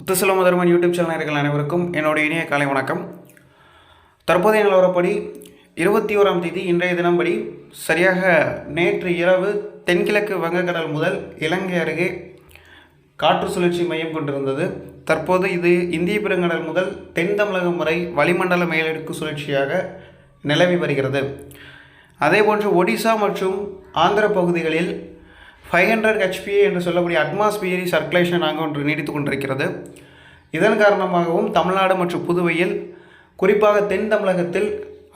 முத்துசெல்வம் முதல்வன் YouTube channel இருக்கிற அனைவருக்கும் என்னுடைய இணைய காலை வணக்கம். தற்போதைய நிலவரப்படி இருபத்தி ஓராம் தேதி இன்றைய தினம்படி சரியாக நேற்று இரவு தென்கிழக்கு வங்கக்கடல் முதல் இலங்கை அருகே காற்று சுழற்சி மையம் கொண்டிருந்தது. தற்போது இது இந்திய பெருங்கடல் முதல் தென் தமிழகம் வரை வளிமண்டல மேலடுக்கு சுழற்சியாக நிலவி வருகிறது. அதேபோன்று ஒடிசா மற்றும் ஆந்திர பகுதிகளில் ஃபைவ் ஹண்ட்ரட் ஹெச்பிஏ என்று சொல்லக்கூடிய அட்மாஸ்பியரி சர்க்குலேஷன் ஆக ஒன்று நீடித்து கொண்டிருக்கிறது. இதன் காரணமாகவும் தமிழ்நாடு மற்றும் புதுவையில் குறிப்பாக தென் தமிழகத்தில்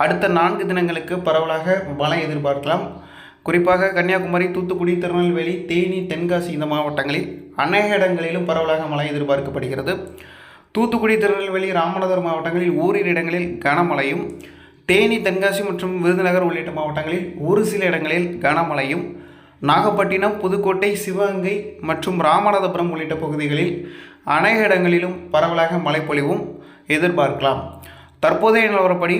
அடுத்த நான்கு தினங்களுக்கு பரவலாக மழை எதிர்பார்க்கலாம். குறிப்பாக கன்னியாகுமரி தூத்துக்குடி திருநெல்வேலி தேனி தென்காசி இந்த மாவட்டங்களில் அநேக இடங்களிலும் பரவலாக மழை எதிர்பார்க்கப்படுகிறது. தூத்துக்குடி திருநெல்வேலி ராமநாதபுரம் மாவட்டங்களில் ஓரிரு இடங்களில் கனமழையும் தேனி தென்காசி மற்றும் விருதுநகர் உள்ளிட்ட மாவட்டங்களில் ஒரு சில இடங்களில் கனமழையும் நாகப்பட்டினம் புதுக்கோட்டை சிவகங்கை மற்றும் ராமநாதபுரம் உள்ளிட்ட பகுதிகளில் அநேக இடங்களிலும் பரவலாக மழைப்பொழிவும் எதிர்பார்க்கலாம். தற்போதைய நிலவரப்படி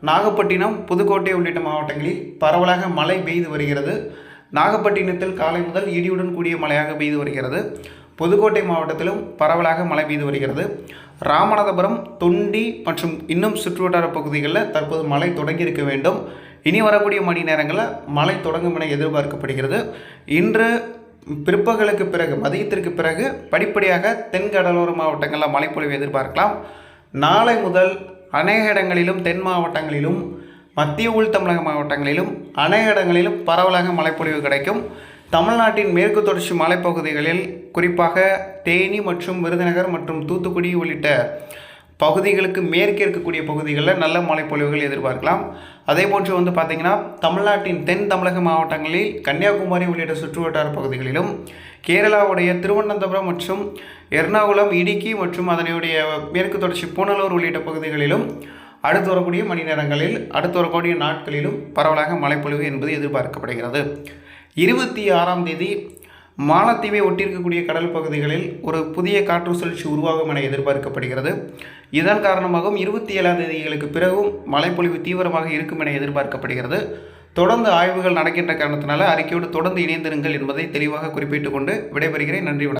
நாகப்பட்டினம் புதுக்கோட்டை உள்ளிட்ட மாவட்டங்களில் பரவலாக மழை பெய்து வருகிறது. நாகப்பட்டினத்தில் காலை முதல் இடியுடன் கூடிய மழையாக பெய்து வருகிறது. புதுக்கோட்டை மாவட்டத்திலும் பரவலாக மழை பெய்து வருகிறது. ராமநாதபுரம் தொண்டி மற்றும் இன்னும் சுற்றுவட்டார பகுதிகளில் தற்போது மழை தொடங்கியிருக்க வேண்டும். இனி வரக்கூடிய மணி நேரங்களில் மழை தொடங்கும் என எதிர்பார்க்கப்படுகிறது. இன்று பிற்பகலுக்கு பிறகு மதியத்திற்கு பிறகு படிப்படியாக தென் கடலோர மாவட்டங்களில் மழைப்பொழிவு எதிர்பார்க்கலாம். நாளை முதல் அநேக இடங்களிலும் தென் மாவட்டங்களிலும் மத்திய உள் தமிழக மாவட்டங்களிலும் அநேக இடங்களிலும் பரவலாக மழைப்பொழிவு கிடைக்கும். தமிழ்நாட்டின் மேற்கு தொடர்ச்சி மலைப்பகுதிகளில் குறிப்பாக தேனி மற்றும் விருதுநகர் மற்றும் தூத்துக்குடி உள்ளிட்ட பகுதிகளுக்கு மேற்கே இருக்கக்கூடிய பகுதிகளில் நல்ல மழைப்பொழிவுகள் எதிர்பார்க்கலாம். அதே போன்று வந்து பார்த்திங்கன்னா தமிழ்நாட்டின் தென் தமிழக மாவட்டங்களில் கன்னியாகுமரி உள்ளிட்ட சுற்றுவட்டார பகுதிகளிலும் கேரளாவுடைய திருவனந்தபுரம் மற்றும் எர்ணாகுளம் இடுக்கி மற்றும் அதனுடைய மேற்கு தொடர்ச்சி பூனலூர் உள்ளிட்ட பகுதிகளிலும் அடுத்து வரக்கூடிய மணி நேரங்களில் அடுத்து வரக்கூடிய நாட்களிலும் பரவலாக மழைப்பொழிவு என்பது எதிர்பார்க்கப்படுகிறது. இருபத்தி ஆறாம் தேதி மாலத்தீவை ஒட்டியிருக்கக்கூடிய கடல் பகுதிகளில் ஒரு புதிய காற்று சுழற்சி உருவாகும் என எதிர்பார்க்கப்படுகிறது. இதன் காரணமாகவும் இருபத்தி ஏழாம் தேதிகளுக்கு பிறகும் மழைப்பொழிவு தீவிரமாக இருக்கும் என எதிர்பார்க்கப்படுகிறது. தொடர்ந்து ஆய்வுகள் நடக்கின்ற காரணத்தினால அறிக்கையோடு தொடர்ந்து இணைந்திருங்கள் என்பதை தெளிவாக குறிப்பிட்டுக் கொண்டு விடைபெறுகிறேன். நன்றி வணக்கம்.